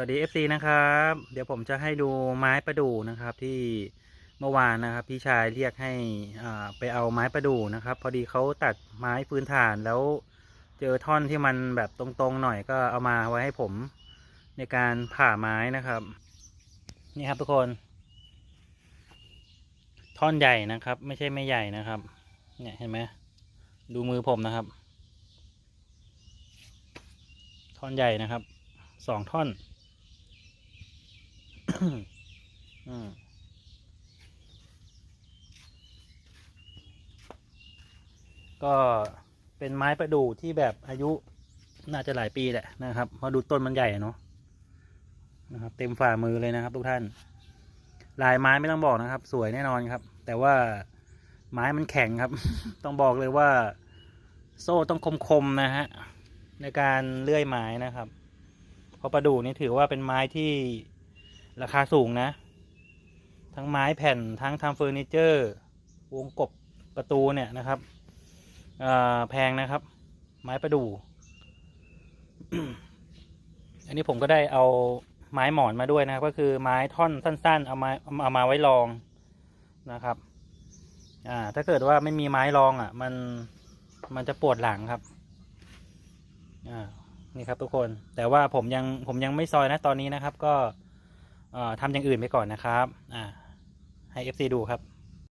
วัสดี FC นะครับ เดี๋ยวผมจะให้ดูไม้ประดู่นะครับ ที่เมื่อวานนะครับ พี่ชายเรียกให้อ่าไปเอาไม้ประดู่นะครับ พอดีเขาตัดไม้พื้นฐานแล้วเจอท่อนที่มันแบบตรงๆหน่อยก็เอามาไว้ให้ผมในการผ่าไม้นะครับ นี่ครับทุกคน ท่อนใหญ่นะครับ ไม่ใช่ไม่ใหญ่นะครับ เนี่ยเห็นไหมดูมือผมนะครับ ท่อนใหญ่นะครับสองท่อน ก็เป็นไม้ประดู่ที่แบบอายุน่าจะหลายปีแหละนะครับ เพราะดูต้นมันใหญ่เนาะนะครับ เต็มฝ่ามือเลยนะครับ ทุกท่าน ลายไม้ไม่ต้องบอกนะครับ สวยแน่นอนครับ แต่ว่าไม้มันแข็งครับ ต้องบอกเลยว่า โซ่ต้องคมๆนะฮะในการเลื่อยไม้นะครับ เพราะประดู่นี่ถือว่าเป็นไม้ที่ ราคาสูงนะ ทั้งไม้แผ่นทั้งทำเฟอร์นิเจอร์ วงกบประตูเนี่ยนะครับแพงนะครับ ไม้ประดู่อันนี้ผมก็ได้เอาไม้หมอนมาด้วยนะครับ ก็คือไม้ท่อนสั้น ๆ เอามาเอามาไว้รองนะครับ อ่า ถ้าเกิดว่าไม่มีไม้รองอะ มันมันจะปวดหลังครับ อ่า นี่ครับทุกคน แต่ว่าผมยังผมยังไม่ซอยนะตอนนี้นะครับ ก็ ทำอย่างอื่นไปก่อนนะครับ อ่าให้ FC ดูครับ